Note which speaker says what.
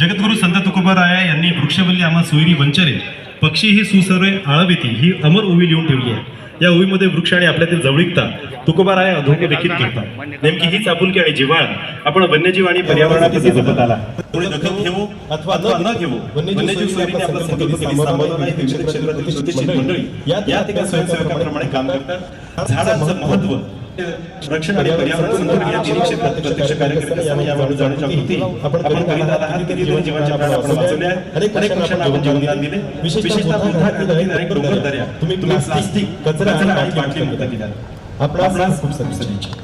Speaker 1: जगद्गुरु संत तुकोबाराया यांनी वृक्षवल्ली आम्हा सोयरी वंचरे पक्षी ही सुसर्वे आळविती ही अमर ओवी लिहून ठेवली आहे. या ओवीमध्ये वृक्ष आणि आपल्यातील जवळीकता तुकोबाराया अधोरेखित करतात. नेमकी हीच आपुलकी आणि जिव्हाळा आपण वन्यजीव आणि पर्यावरणाप्रती जपत आला. दखल घेऊ अथवा न घेऊ वन्यजीव सोयरीने आपला संकल्प सांभाळून आणि शैक्षणिक क्षेत्रातील प्रतिष्ठित मंडळी. या ठिकाणी स्वयंसेवकाप्रमाणे काम करतात. झाडांचं महत्त्व रक्षण आणि पर्यावरण संवर्धन या तिन्ही क्षेत्रात प्रत्यक्ष कार्य करत असताना याबाबत जाणीव जागृती आपण करीत आहात किती दोन जीवांचे प्राण आपण वाचवले आहेत अनेक पक्षांना आपण जीवनदान दिले. विशेषतः मोठा अनेक डोंगर दर्या. तुम्ही प्लास्टिक कचरा आणि बाटली मुक्त केल्या आपला खूप शुभेच्छा